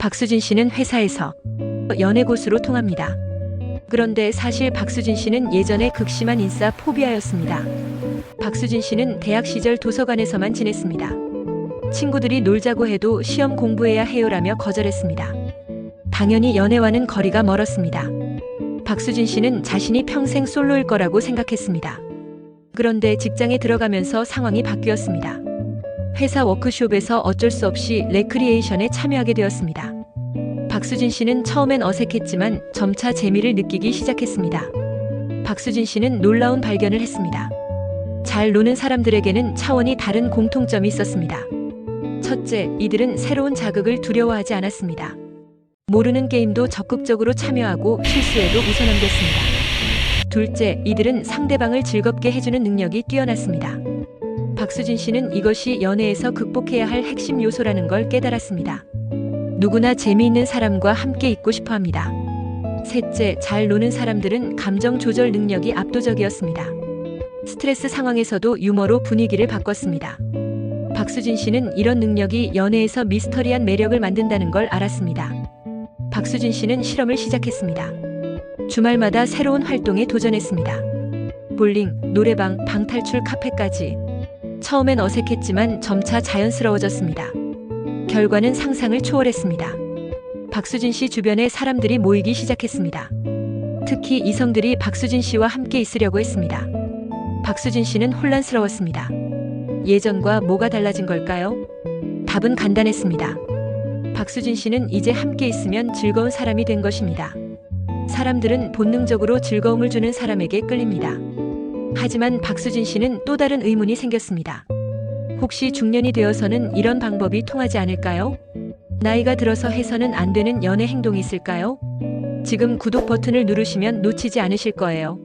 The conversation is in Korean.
박수진 씨는 회사에서 연애고수로 통합니다. 그런데 사실 박수진 씨는 예전에 극심한 인싸 포비아였습니다. 박수진 씨는 대학 시절 도서관에서만 지냈습니다. 친구들이 놀자고 해도 시험 공부해야 해요라며 거절했습니다. 당연히 연애와는 거리가 멀었습니다. 박수진 씨는 자신이 평생 솔로일 거라고 생각했습니다. 그런데 직장에 들어가면서 상황이 바뀌었습니다. 회사 워크숍에서 어쩔 수 없이 레크리에이션에 참여하게 되었습니다. 박수진 씨는 처음엔 어색했지만 점차 재미를 느끼기 시작했습니다. 박수진 씨는 놀라운 발견을 했습니다. 잘 노는 사람들에게는 차원이 다른 공통점이 있었습니다. 첫째, 이들은 새로운 자극을 두려워하지 않았습니다. 모르는 게임도 적극적으로 참여하고 실수에도 웃어넘겼습니다. 둘째, 이들은 상대방을 즐겁게 해주는 능력이 뛰어났습니다. 박수진 씨는 이것이 연애에서 극복해야 할 핵심 요소라는 걸 깨달았습니다. 누구나 재미있는 사람과 함께 있고 싶어 합니다. 셋째, 잘 노는 사람들은 감정 조절 능력이 압도적이었습니다. 스트레스 상황에서도 유머로 분위기를 바꿨습니다. 박수진 씨는 이런 능력이 연애에서 미스터리한 매력을 만든다는 걸 알았습니다. 박수진 씨는 실험을 시작했습니다. 주말마다 새로운 활동에 도전했습니다. 볼링, 노래방, 방탈출 카페까지. 처음엔 어색했지만 점차 자연스러워졌습니다. 결과는 상상을 초월했습니다. 박수진 씨 주변에 사람들이 모이기 시작했습니다. 특히 이성들이 박수진 씨와 함께 있으려고 했습니다. 박수진 씨는 혼란스러웠습니다. 예전과 뭐가 달라진 걸까요? 답은 간단했습니다. 박수진 씨는 이제 함께 있으면 즐거운 사람이 된 것입니다. 사람들은 본능적으로 즐거움을 주는 사람에게 끌립니다. 하지만 박수진 씨는 또 다른 의문이 생겼습니다. 혹시 중년이 되어서는 이런 방법이 통하지 않을까요? 나이가 들어서 해서는 안 되는 연애 행동이 있을까요? 지금 구독 버튼을 누르시면 놓치지 않으실 거예요.